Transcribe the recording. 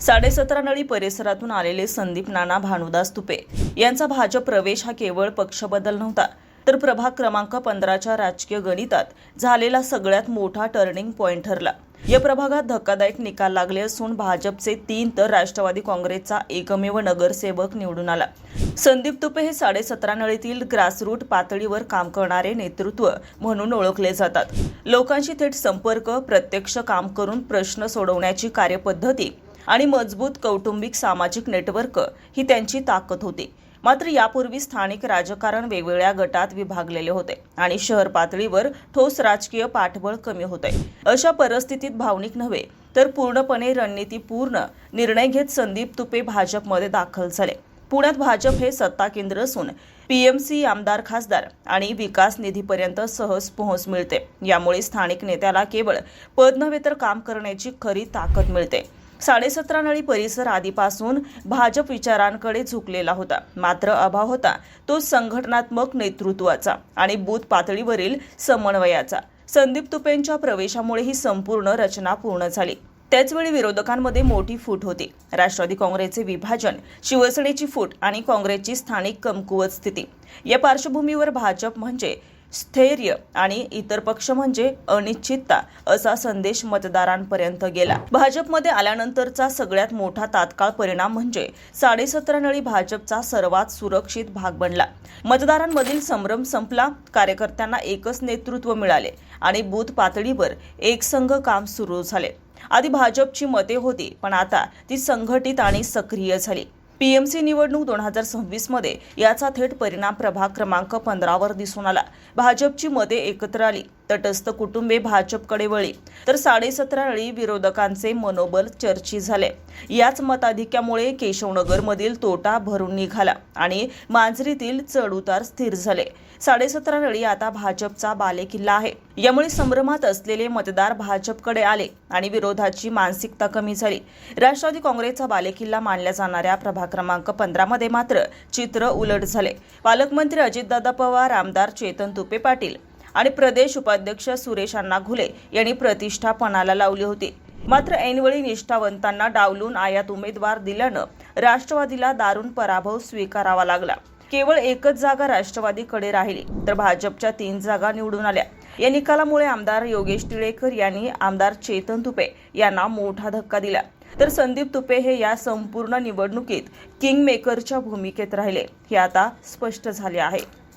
साडेसतरा नळी परिसरातून आलेले संदीप नाना भानुदास तुपे यांचा भाजप प्रवेश हा केवळ पक्षबदल नव्हता तर प्रभाग क्रमांक पंधराच्या राजकीय गणितात झालेला सगळ्यात मोठा टर्निंग पॉइंट ठरला. या प्रभागात धक्कादायक निकाल लागले असून भाजपचे तीन तर राष्ट्रवादी काँग्रेसचा एकमेव नगरसेवक निवडून आला. संदीप तुपे हे साडेसतरा नळीतील ग्रासरूट पातळीवर काम करणारे नेतृत्व म्हणून ओळखले जातात. लोकांशी थेट संपर्क प्रत्यक्ष काम करून प्रश्न सोडवण्याची कार्यपद्धती आणि मजबूत कौटुंबिक सामाजिक नेटवर्क ही त्यांची ताकद होती. मात्र यापूर्वी स्थानिक राजकारण वेगवेगळ्या गटात विभागलेले होते आणि शहर पातळीवर ठोस राजकीय पाठबळ कमी होते. अशा परिस्थितीत भावनिक नव्हे तर पूर्णपणे रणनीतीपूर्ण निर्णय घेत संदीप तुपे भाजपमध्ये दाखल झाले. पुण्यात भाजप हे सत्ता केंद्र असून पीएमसी आमदार खासदार आणि विकास निधीपर्यंत सहज पोहोच मिळते. यामुळे स्थानिक नेत्याला केवळ पद नव्हे तर काम करण्याची खरी ताकद मिळते. साडेसतरा नळी परिसर आधीपासून भाजप विचारांकडे झुकलेला होता. मात्र अभाव होता तो संघटनात्मक नेतृत्वाचा आणि बूथ पातळीवरील समन्वयाचा. संदीप तुपेंच्या प्रवेशामुळे ही संपूर्ण रचना पूर्ण झाली. त्याचवेळी विरोधकांमध्ये मोठी फूट होती. राष्ट्रवादी काँग्रेसचे विभाजन शिवसेनेची फूट आणि काँग्रेसची स्थानिक कमकुवत स्थिती. या पार्श्वभूमीवर भाजप म्हणजे स्थैर्य आणि इतर पक्ष म्हणजे अनिश्चितता असा संदेश मतदारांपर्यंत गेला. भाजपमध्ये आल्यानंतरचा सगळ्यात मोठा तात्काळ परिणाम म्हणजे साडेसतरा नळी भाजपचा सर्वात सुरक्षित भाग बनला. मतदारांमधील संभ्रम संपला कार्यकर्त्यांना एकच नेतृत्व मिळाले आणि बूथ पातळीवर एकसंघ काम सुरू झाले. आधी भाजपची मते होती पण आता ती संघटित आणि सक्रिय झाली. पीएमसी निवडणूक दोन हजार सव्वीसमध्ये याचा थेट परिणाम प्रभाग क्रमांक पंधरावर दिसून आला. भाजपची मते एकत्र आली. तटस्थ कुटुंबे भाजपकडे वळली तर साडेसतरा वेळी विरोधकांचे मनोबल चर्चित झाले. याच मताधिक्यामुळे केशवनगरमधील तोटा भरून निघाला आणि मांजरीतील चढउतार स्थिर झाले. साडेसतरा वेळी आता भाजपचा बालेकिल्ला आहे. यामुळे संभ्रमात असलेले मतदार भाजपकडे आले आणि विरोधाची मानसिकता कमी झाली. राष्ट्रवादी काँग्रेसचा बालेकिल्ला मानल्या जाणाऱ्या प्रभाग क्रमांक पंधरामध्ये मात्र चित्र उलट झाले. पालकमंत्री अजितदादा पवार आमदार चेतन तुपे पाटील आणि प्रदेश उपाध्यक्ष सुरेश अण्णा घुले यांनी प्रतिष्ठापणाला लावली होती. मात्र ऐनवेळी निष्ठावंतांना डावलून आयात उमेदवार दिल्यानं राष्ट्रवादीला दारुण पराभव स्वीकारावा लागला. केवळ एकच जागा राष्ट्रवादीकडे राहिली तर भाजपच्या तीन जागा निवडून आल्या. या निकालामुळे आमदार योगेश टिळेकर यांनी आमदार चेतन तुपे यांना मोठा धक्का दिला. तर संदीप तुपे हे या संपूर्ण निवडणुकीत किंग मेकरच्या भूमिकेत राहिले हे आता स्पष्ट झाले आहे.